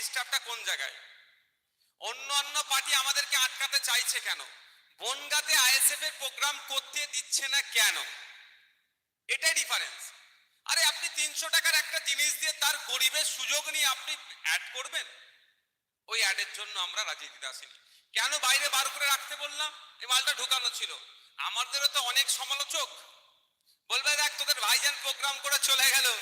ডিস্টার্বটা কোন জায়গায়? অন্য অন্য পার্টি আমাদেরকে আটকাতে চাইছে কেন? বনগাতে আইএসএফ এর প্রোগ্রাম করতে দিচ্ছে না কেন? এটাই ডিফারেন্স আরে আপনি তিনশো টাকার একটা জিনিস দিয়ে তার গরিবের সুযোগ নিয়ে আপনি অ্যাড করবেন? ওই অ্যাডের জন্য আমরা রাজনীতিতে আসিনি। কেন বাইরে বার করে রাখতে বললাম? এই মালটা ঢুকানো ছিল। আমাদেরও তো অনেক সমালোচক। বলবে, দেখ, তোদের ভাইজান প্রোগ্রাম করে চলে গেল।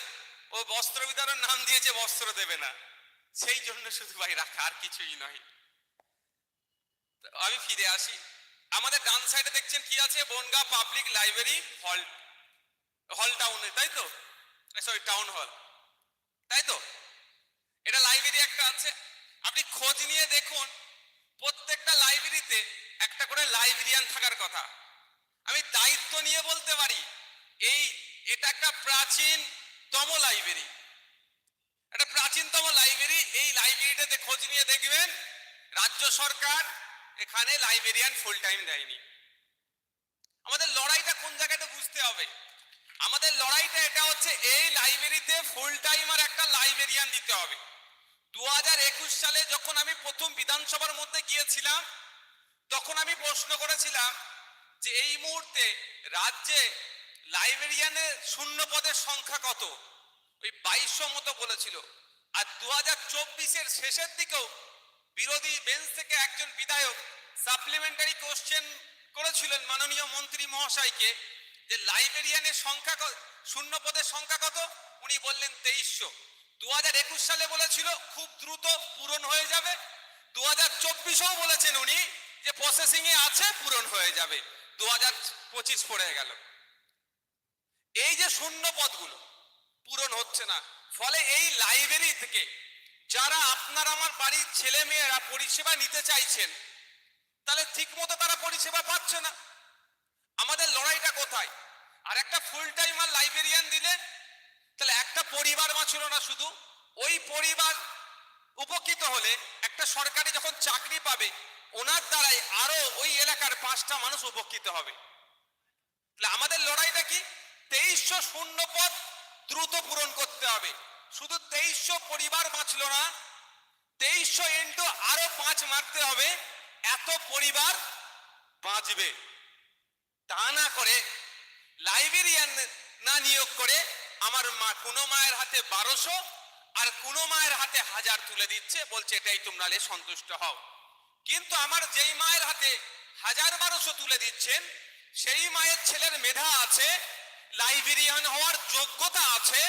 ও বস্ত্র বিতরণ নাম দিয়েছে, বস্ত্র দেবে না। সেই জন্য শুধু ভাই রাখা, আর কিছুই নয়। আমি ফিরে আসি। আমাদের ডান সাইডে দেখছেন কি আছে? বনগা পাবলিক লাইব্রেরি হল হল টাউনে তাই তো? সরি টাউন হল তাই তো? এটা লাইব্রেরি একটা আছে। আপনি খোঁজ নিয়ে দেখুন, প্রত্যেকটা লাইব্রেরিতে একটা করে লাইব্রেরিয়ান থাকার কথা। আমি দায়িত্ব নিয়ে বলতে পারি, এই, এটা একটা প্রাচীনতম লাইব্রেরি প্রাচীনতম লাইব্রেরি এই লাইব্রেরিটাতে খোঁজ নিয়ে দেখবেন, রাজ্য সরকার এখানে লাইব্রেরিয়ান ফুল টাইম দেয়নি। আমাদের লড়াইটা কোন জায়গাটা বুঝতে হবে। আমাদের লড়াইটা এটা হচ্ছে, এই লাইব্রেরিতে ফুল টাইমার একটা লাইব্রেরিয়ান দিতে হবে। দু একুশ সালে যখন আমি প্রথম বিধানসভার মধ্যে গিয়েছিলাম, তখন আমি প্রশ্ন করেছিলাম যে এই মুহূর্তে রাজ্যে লাইব্রেরিয়ানের শূন্য পদের সংখ্যা কত? ওই বাইশশো মতো বলেছিল। আর দু হাজার চব্বিশের শেষের দিকেও বিরোধী বেঞ্চ থেকে একজন বিধায়ক সাপ্লিমেন্টারি কোশ্চেন করেছিলেন মাননীয় মন্ত্রী মহাশয়কে যে লাইব্রেরিয়ানের সংখ্যা শূন্য পদের সংখ্যা কত? উনি বললেন তেইশশো। দু হাজার একুশ সালে বলেছিল খুব দ্রুত পূরণ হয়ে যাবে। দু হাজার চব্বিশেও বলেছেন উনি যে প্রসেসিং এ আছে, পূরণ হয়ে যাবে। দু হাজার পঁচিশ পড়ে গেল। এই যে শূন্য পদগুলো, পূরণ হচ্ছে না। ফলে এই লাইব্রেরি থেকে যারা আপনার আমার বাড়ির ছেলে মেয়েরা পরিষেবা নিতে চাইছেন, তাহলে ঠিক মতো তারা পরিষেবা পাচ্ছে না। আমাদের লড়াইটা কোথায়? আর একটা ফুল টাইম আর লাইব্রেরিয়ান দিলে, তাহলে একটা পরিবার বাঁচল না শুধু, ওই পরিবার উপকৃত হলে একটা সরকারি যখন চাকরি পাবে, ওনার দ্বারাই আরও ওই এলাকার পাঁচটা মানুষ উপকৃত হবে। আমাদের লড়াইটা কি? তেইশশো শূন্য পদ দ্রুত পূরণ করতে হবে। শুধু তেইশশো পরিবার বাঁচলো না, তেইশশো ইন্টু আরও পাঁচ মারতে হবে, এত পরিবার বাঁচবে। তা না করে লাইব্রেরিয়ান না নিয়োগ করে আমার মা কোনো মায়ের হাতে বারোশো আর কোনো মায়ের হাতে হাজার তুলে দিচ্ছে, বলছে এটাই তোমরা সন্তুষ্ট হও। কিন্তু আমার যেই মায়ের হাতে হাজার বারোশো তুলে দিচ্ছেন, সেই মায়ের ছেলের মেধা আছে লাইব্রেরিয়ান হওয়ার যোগ্যতা আছে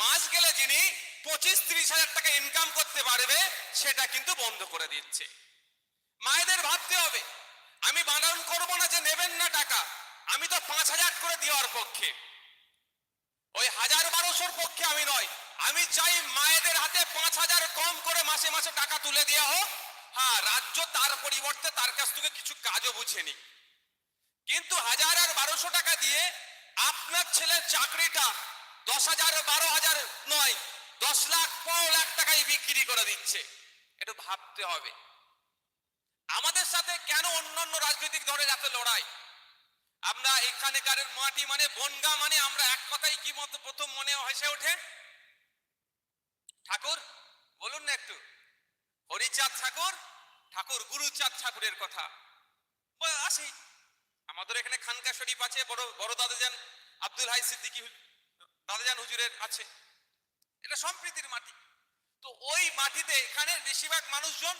মাস গেলে যিনি পঁচিশ ত্রিশ হাজার টাকা ইনকাম করতে পারবে, সেটা কিন্তু বন্ধ করে দিচ্ছে। মায়েদের ভাবতে হবে, আমি বানান করব না যে নেবেন না টাকা, আমি তো পাঁচ হাজার করে দেওয়ার পক্ষে। ওই হাজার বারোশোর পক্ষে আমি নয়, আমি চাই মায়েদের হাতে পাঁচ হাজার কম করে মাসে মাসে টাকা তুলে দেওয়া হোক। হ্যাঁ রাজ্য তার পরিবর্তে তার কাছ থেকে কিছু কাজও বুঝেনি কিন্তু হাজার আর বারোশো টাকা দিয়ে আপনার ছেলের চাকরিটা দশ হাজার, বারো হাজার নয়, দশ লাখ, পনেরো লাখ টাকায় বিক্রি করে দিচ্ছে। একটু ভাবতে হবে। আমাদের সাথে কেন অন্যান্য রাজনৈতিক দলের এত লড়াই? আমরা এখানেকার মাটি মানে বনগা মানে আমরা এক কথাই কি মতো প্রথম মনে হয়েছে ওঠে? ঠাকুর, বলুন না একটু। হরিচাঁদ ঠাকুর ঠাকুর গুরুচাঁদ ঠাকুরের কথা। আসি। আমাদের এখানে খানকা শরীফ আছে, বড় বড় দাদাজান আব্দুল হাই সিদ্দিকী দাদাজান হুজুরের আছে এটা সম্প্রীতির মাটি। তো ওই মাটিতে এখানে বেশিরভাগ মানুষজন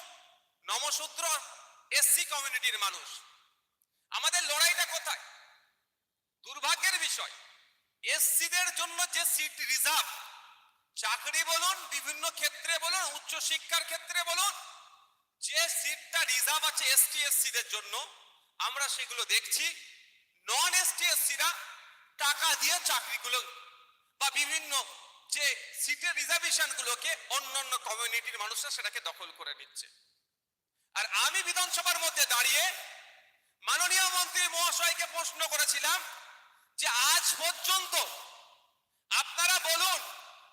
নমশূদ্র এসসি কমিউনিটির মানুষ। আমাদের লড়াইটা কোথায়? দুর্ভাগ্যের বিষয়। এসসিদের জন্য যে সিট রিজার্ভ চাকরি বলুন, বিভিন্ন ক্ষেত্রে বলুন, উচ্চ শিক্ষার ক্ষেত্রে বলুন, যে সিটটা রিজার্ভ আছে এসটি এসসিদের জন্য, আমরা সেগুলো দেখছি। নন এসটি এসসিরা টাকা দিয়ে চাকরিগুলো বা বিভিন্ন যে সিটের রিজার্ভেশন গুলোকে অন্যান্য কমিউনিটির মানুষরা সেটাকে দখল করে নিচ্ছে। আর আমি বিধানসভার মধ্যে দাঁড়িয়ে মাননীয় মন্ত্রী মহাশয়কে প্রশ্ন করেছিলাম যে আজ পর্যন্ত আপনারা বলুন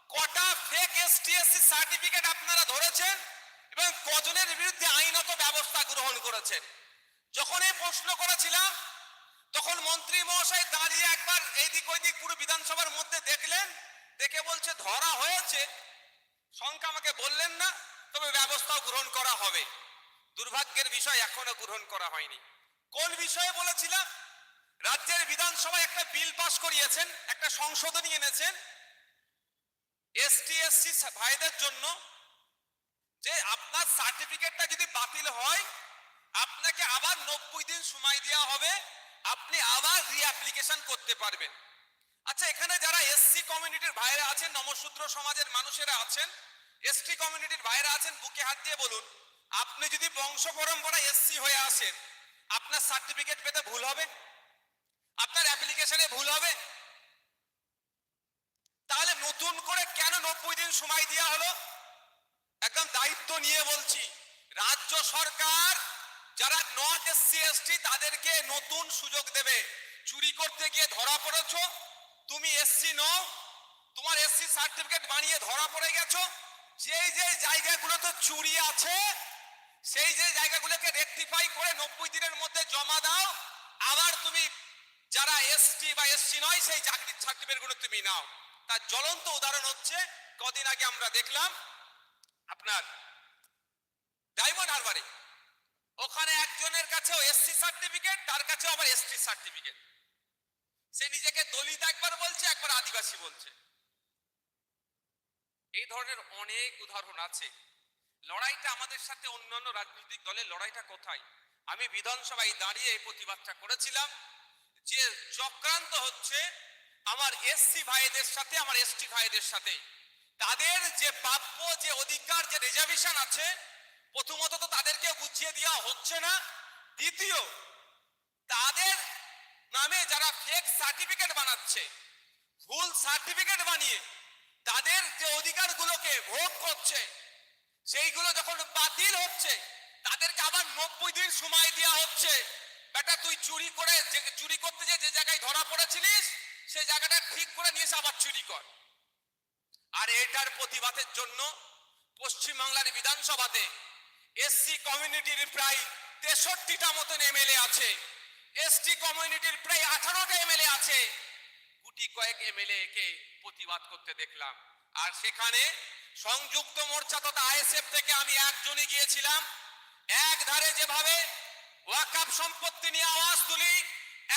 কটা ফেক এসটিএসসি সার্টিফিকেট আপনারা ধরেছেন এবং কজনের বিরুদ্ধে আইনত ব্যবস্থা গ্রহণ করেছেন? যখন এই প্রশ্ন করেছিলাম তখন মন্ত্রী মহাশয় দাঁড়িয়ে একবার এইদিক ওইদিক পুরো বিধানসভার মধ্যে দেখলেন, দেখে বলছে, ধরা হয়েছে। সংখ্যা আমাকে বললেন না, তবে ব্যবস্থাও গ্রহণ করা হবে। দুর্ভাগ্যের বিষয় এখনও গ্রহণ করা হয়নি। কোন বিষয়ে বলেছিলাম? রাজ্যের বিধানসভায় একটা বিল পাশ করিয়েছেন, একটা সংশোধনী এনেছেন এসটি এসসি ভাইদের জন্য, যে আপনার সার্টিফিকেটটা যদি বাতিল হয়, আপনাকে আবার নব্বই দিন সময় দেওয়া হবে। আপনি আবার রিঅ্যাপ্লিকেশন করতে পারবেন। আচ্ছা এখানে যারা এসসি কমিউনিটির ভাইরা আছেন, নমশূদ্র সমাজের মানুষেরা আছেন এসটি কমিউনিটির ভাইরা আছেন, বুকে হাত দিয়ে বলুন, আপনি যদি বংশ পরম্পরা এসসি হয়ে আসেন, আপনার সার্টিফিকেট পেতে ভুল হবে? আপনার অ্যাপ্লিকেশনে ভুল হবে? তাহলে নতুন করে কেন নব্বই দিন সময় দেওয়া হলো? একদম দায়িত্ব নিয়ে বলছি, রাজ্য সরকার যারা নট এসসি এসটি তাদেরকে নতুন সুযোগ দেবে। চুরি করতে গিয়ে ধরা পড়েছো, তুমি এসসি নও, তোমার এসসি সার্টিফিকেট বানিয়ে ধরা পড়ে গেছো। যেই যে জায়গাগুলোতে চুরি আছে, সেই যে জায়গাগুলোকে রেকটিফাই করে নব্বই দিনের মধ্যে জমা দাও। আবার তুমি যারা এসটি বা এসসি নয়, সেই চাকরির সার্টিফিকেটগুলো তুমি নাও। তার জ্বলন্ত উদাহরণ হচ্ছে, কদিন আগে আমরা দেখলাম আপনার ডায়মন্ড হারবারে ওখানে একজনের কাছেও এসসি সার্টিফিকেট তার কাছে আবার এসটি সার্টিফিকেট সে নিজেকে দলিত একবার বলছে, একবার আদিবাসী বলছে। এই ধরনের অনেক উদাহরণ আছে। লড়াইটা আমাদের সাথে অন্যান্য রাজনৈতিক দলের লড়াইটা কোথায়? আমি বিধানসভায় দাঁড়িয়ে এই প্রতিবাদটা করেছিলাম, যে চক্রান্ত হচ্ছে আমার এসসি ভাইদের সাথে, আমার এসটি ভাইদের সাথে। তাদের যে প্রাপ্য যে অধিকার, যে রিজার্ভেশন আছে প্রথমত তো তাদেরকে বুঝিয়ে দেওয়া হচ্ছে না। দ্বিতীয়, তাদের নামে যারা ফেক সার্টিফিকেট বানাচ্ছে, ভুল সার্টিফিকেট বানিয়ে তাদের যে অধিকারগুলোকে ভোগ করছে, সেইগুলো যখন বাতিল হচ্ছে, তাদেরকে আবার নব্বই দিন সময় দেওয়া হচ্ছে। বেটা, তুই চুরি করে চুরি করতে যে যে জায়গায় ধরা পড়েছিলিস সেই জায়গাটা ঠিক করে নিয়ে আবার চুরি কর। আর এটার প্রতিবাদের জন্য পশ্চিমবাংলার বিধানসভাতে এসসি কমিউনিটির প্রায় তেষট্টিটা মতন এমএলএ আছে। এসটি কমিউনিটির প্রায় আঠারোটা এমএলএ আছে। গুটি কয়েক এমএলএ কে প্রতিবাদ করতে দেখলাম। আর সেখানে সংযুক্ত মোর্চা তথা আইএসএফ থেকে আমি একজনই গিয়েছিলাম। এক ধারে যেভাবে ওয়াকাপ সম্পত্তি নিয়ে আওয়াজ তুলি,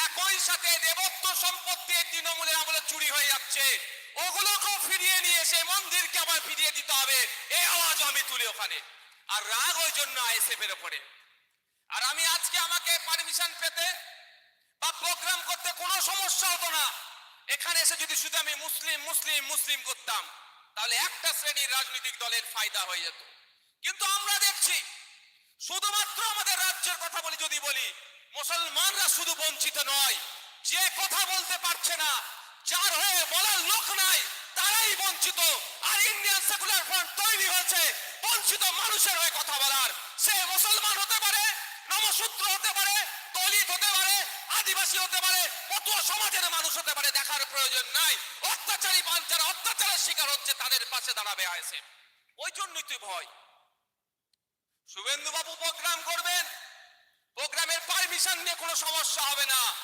একই সাথে দেবত্ব সম্পত্তি তৃণমূলের আমলে চুরি হয়ে যাচ্ছে। ওগুলোকেও ফিরিয়ে নিয়ে এসে মন্দিরকে আবার ফিরিয়ে দিতে হবে। এই আওয়াজ আমি তুলি ওখানে। আর রাগ ওই জন্য আইএসএফ এর উপরে আর আমি আজকে আমাকে পারমিশন পেতে বা প্রোগ্রাম করতে কোনো সমস্যা হতো না। এখানে এসে যদি শুধু আমি মুসলিম মুসলিম মুসলিম করতাম, তাহলে একটা শ্রেণির রাজনৈতিক দলের ফায়দা হয়ে যেত। কিন্তু আমরা দেখছি, শুধুমাত্র আমাদের রাজ্যের কথা বলি, যদি বলি, মুসলমানরা শুধু বঞ্চিত নয়, যে কথা বলতে পারছে না, যার হয়ে বলার লোক নাই, তারাই বঞ্চিত। আর ইন্ডিয়ান সেকুলার ফ্রন্ট তৈরি হয়েছে বঞ্চিত মানুষের হয়ে কথা বলার। সে মুসলমান হতে পারে, নমসূত্র হতে পারে, দলিত হতে পারে, আদিবাসী হতে পারে, পটুয়া সমাজের মানুষ হতে পারে, দেখার প্রয়োজন নাই। অত্যাচারী যারা অত্যাচারের শিকার হচ্ছে তাদের পাশে দাঁড়াবে আইসে ওই জন্যই তুই ভয়। শুভেন্দু বাবু প্রোগ্রাম করবেন। প্রোগ্রামের পারমিশন নিয়ে কোনো সমস্যা হবে না।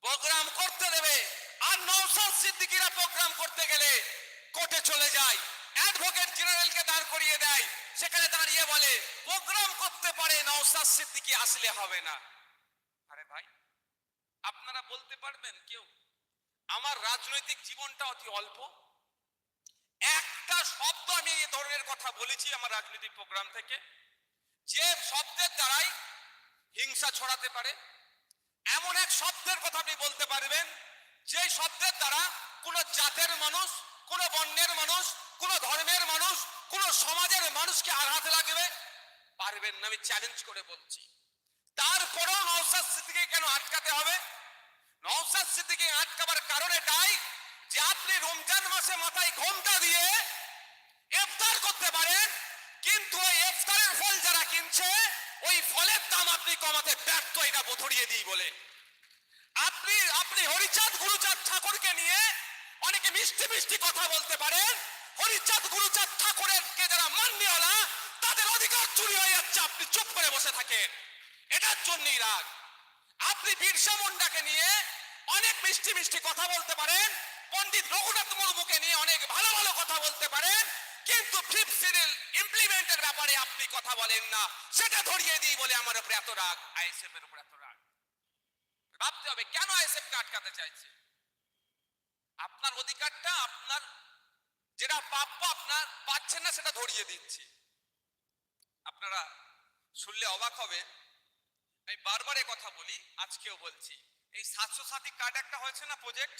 প্রোগ্রাম করতে দেবে। আর নৌসাদ সিদ্দিকিরা প্রোগ্রাম করতে গেলে কোর্টে চলে যায়। অ্যাডভোকেট জেনারেলকে দাঁড় করিয়ে দেয়। সেখানে দাঁড়িয়ে বলে, প্রোগ্রাম করতে পারে নৌসাদ সিদ্দিকি, আসলে হবে না। আরে ভাই, আপনারা বলতে পারবেন কেউ? আমার রাজনৈতিক জীবনটা অতি অল্প। একটা শব্দ আমি এই ধরনের কথা বলেছি আমার রাজনৈতিক প্রোগ্রাম থেকে। যে শব্দের দ্বারাই হিংসা ছড়াতে পারে। এমন এক শব্দের কথা আপনি বলতে পারবেন, যে শব্দের দ্বারা কোন জাতের মানুষ, কোন বর্ণের মানুষ কোন ধর্মের মানুষ, কোন সমাজের মানুষকে আঘাত লাগবে? পারবেন না, আমি চ্যালেঞ্জ করে বলছি। তারপরেও নওসাদ সিদ্দিকে কেন আটকাতে হবে? নওসাদ সিদ্দিকে আটকাবার কারণ এটাই যে আপনি রমজান মাসে মাথায় ঘোমটা দিয়ে ইফতার করতে পারেন, কিন্তু ওই ইফতারের ফল যারা কিনছে, ওই ফলের দাম আপনি কমাতে ব্যর্থ, এটা বোধরিয়ে দিই বলে। আপনি আপনি হরিচাঁদ গুরুচাঁদ ঠাকুরকে নিয়ে অনেকে মিষ্টি মিষ্টি কথা বলতে হরিচাঁদ গুরুচাঁদ ঠাকুরের যারা মান্যওয়ালা তাদের অধিকার চুরি হয়ে যাচ্ছে। আপনি চুপ করে বসে থাকেন। এটার জন্যই রাগ। আপনি বিরসা মুন্ডাকে নিয়ে অনেক মিষ্টি মিষ্টি কথা বলতে পারেন। পণ্ডিত রঘুনাথ মুর্মুকে নিয়ে অনেক ভালো ভালো কথা বলতে পারেন। কিন্তু ফিফথ সিরিল ইমপ্লিমেন্টের ব্যাপারে আপনি কথা বলেন না। সেটা ধরিয়ে দিই বলে আমার উপরে এত রাগ। আইএসএফ এর উপরে এত রাগ। ভাবতে হবে কেন আইএসএফ কে আটকাতে চাইছে? আপনার অধিকারটা আপনার যেটা প্রাপ্য আপনার, পাচ্ছেন না সেটা ধরিয়ে দিচ্ছি। আপনারা শুনলে অবাক হবে আমি বারবার কথা বলি, আজকেও বলছি। এই সাতশো সাথী কার্ড একটা হয়েছে না প্রজেক্ট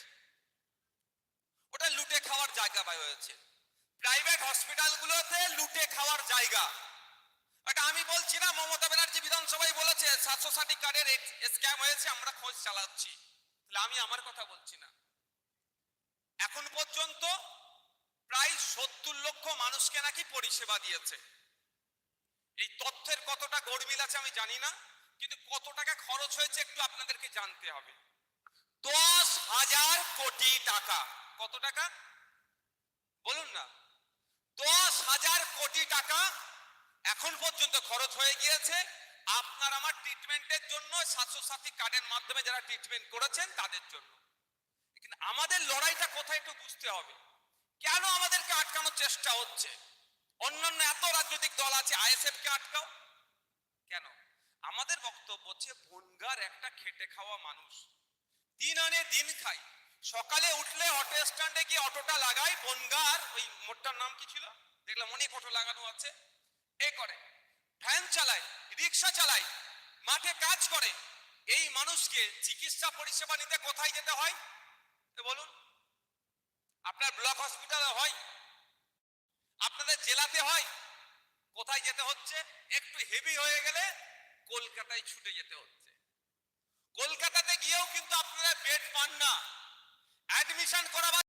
ওটা লুটে খাওয়ার জায়গা পাই হয়েছে। প্রাইভেট হসপিটালগুলোতে লুটে খাওয়ার জায়গা। এটা আমি বলছি না, মমতা ব্যানার্জি বিধানসভায় বলেছে সাতশো ষাটি কার্ডের স্ক্যাম হয়েছে, আমরা খোঁজ চালাচ্ছি। তাহলে আমি আমার কথা বলছি না। এখন পর্যন্ত প্রায় সত্তর লক্ষ মানুষকে নাকি পরিষেবা দিয়েছে। এই তথ্যের কতটা গরমিল আছে আমি জানি না, কিন্তু কত টাকা খরচ হয়েছে একটু আপনাদেরকে জানতে হবে। দশ হাজার কোটি টাকা। কত টাকা? বলুন না। দশ হাজার কোটি টাকা এখন পর্যন্ত খরচ হয়ে গিয়েছে। আপনার আমার ট্রিটমেন্টের জন্য স্বাস্থ্য সাথী কার্ডের মাধ্যমে যারা ট্রিটমেন্ট করেছেন তাদের জন্য। কিন্তু আমাদের লড়াইটা কোথায় একটু বুঝতে হবে। কেন আমাদেরকে আটকানোর চেষ্টা হচ্ছে? অন্যান্য এত রাজনৈতিক দল আছে আইএসএফ কে আটকাও। কেন? আমাদের বক্তব্য হচ্ছে, বনগার একটা খেটে খাওয়া মানুষ। দিন আনে দিন খাই সকালে উঠলে অটো স্ট্যান্ডে গিয়ে অটোটা লাগাই বনগার, ওই মোটটার নাম কি ছিল? দেখলাম অনেক অটো লাগানো আছে। এ করে। ভ্যান চালায়, রিক্সা চালায়, মাঠে কাজ করে। এই মানুষকে চিকিৎসা পরিষেবা নিতে কোথায় যেতে হয়? বলুন। আপনার ব্লক হসপিটালে হয়? আপনাদের জেলাতে হয়? কোথায় যেতে হচ্ছে? একটু হেভি হয়ে গেলে কলকাতায় ছুটে যেতে হচ্ছে। কলকাতাতে গিয়েও কিন্তু আপনারা বেড পান না। অ্যাডমিশন করাবার